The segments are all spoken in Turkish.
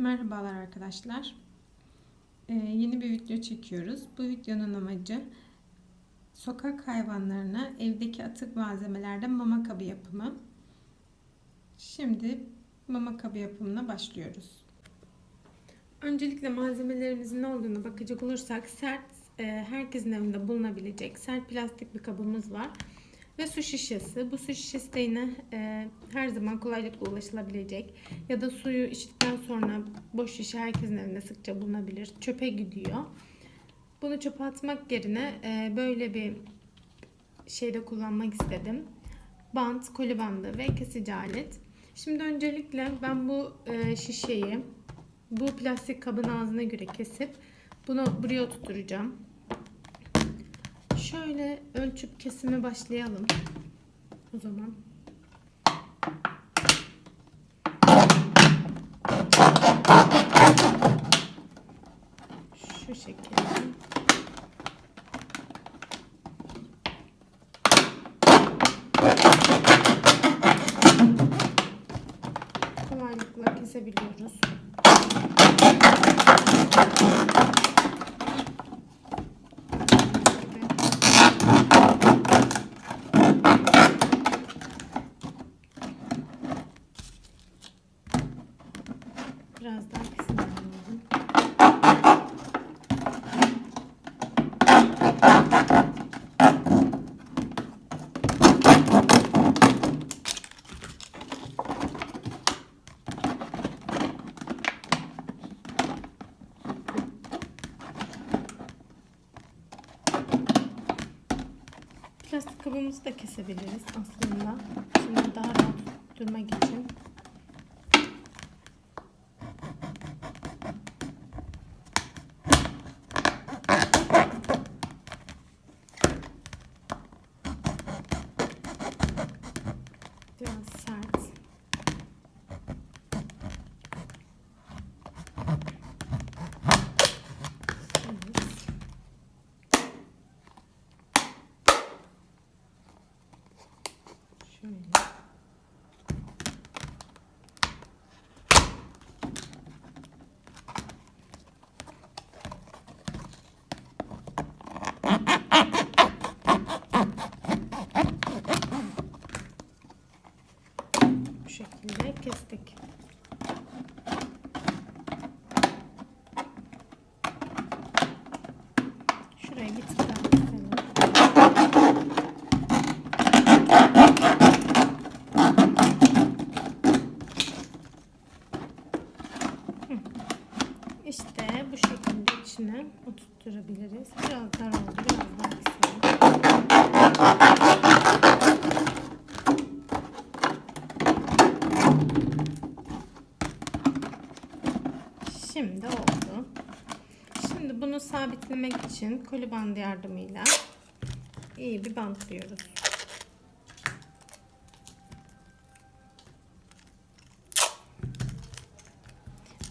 Merhabalar arkadaşlar. Ee, yeni bir video çekiyoruz. Bu videonun amacı sokak hayvanlarına evdeki atık malzemelerden mama kabı yapımı. Şimdi mama kabı yapımına başlıyoruz. Öncelikle malzemelerimizin ne olduğunu bakacak olursak sert, e, herkesin evinde bulunabilecek sert plastik bir kabımız var. Ve su şişesi. Bu su şişesi de yine e, her zaman kolaylıkla ulaşılabilecek. Ya da suyu içtikten sonra boş şişe herkesin evinde sıkça bulunabilir. Çöpe gidiyor. Bunu çöpe atmak yerine e, böyle bir şeyde kullanmak istedim. Bant, koli bandı ve kesici alet. Şimdi öncelikle ben bu e, şişeyi bu plastik kabın ağzına göre kesip bunu buraya oturtacağım. Şöyle ölçüp kesime başlayalım. O zaman. Şu şekilde. Kolaylıkla kesebiliyoruz. Biraz daha kesin alalım. Plastik kabımızı da kesebiliriz aslında. Şimdi daha rahat durmak için. Biraz sert. Evet. Şöyle. Bu şekilde kestik. Şuraya bir tık daha keselim. Hı. İşte bu şekilde içine oturtturabiliriz. Biraz dar oldu. Biraz daha keselim. Şimdi oldu. Şimdi bunu sabitlemek için koli bandı yardımıyla iyi bir bantlıyoruz.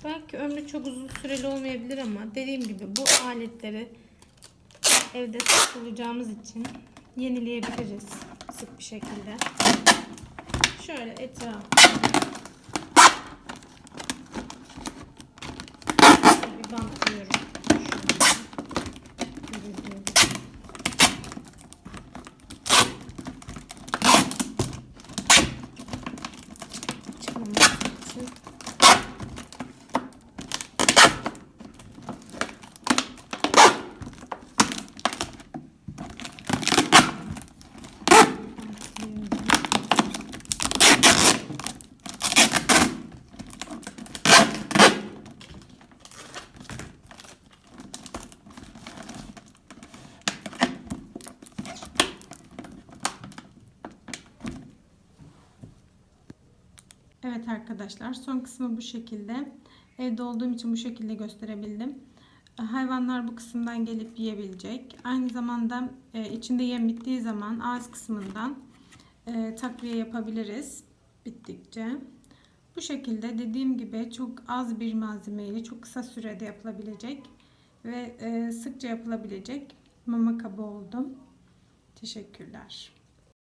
Belki ömrü çok uzun süreli olmayabilir ama dediğim gibi bu aletleri evde sık bulacağımız için yenileyebiliriz sık bir şekilde. Şöyle etrafına bir bantlıyorum. Şöyle. Görüldüğü gibi. Çıkmaması için. Bantlıyorum. Evet arkadaşlar son kısmı bu şekilde. Evde olduğum için bu şekilde gösterebildim. Hayvanlar bu kısımdan gelip yiyebilecek. Aynı zamanda e, içinde yem bittiği zaman ağız kısmından e, takviye yapabiliriz bittikçe. Bu şekilde dediğim gibi çok az bir malzemeyle çok kısa sürede yapılabilecek ve e, sıkça yapılabilecek mama kabı oldu. Teşekkürler.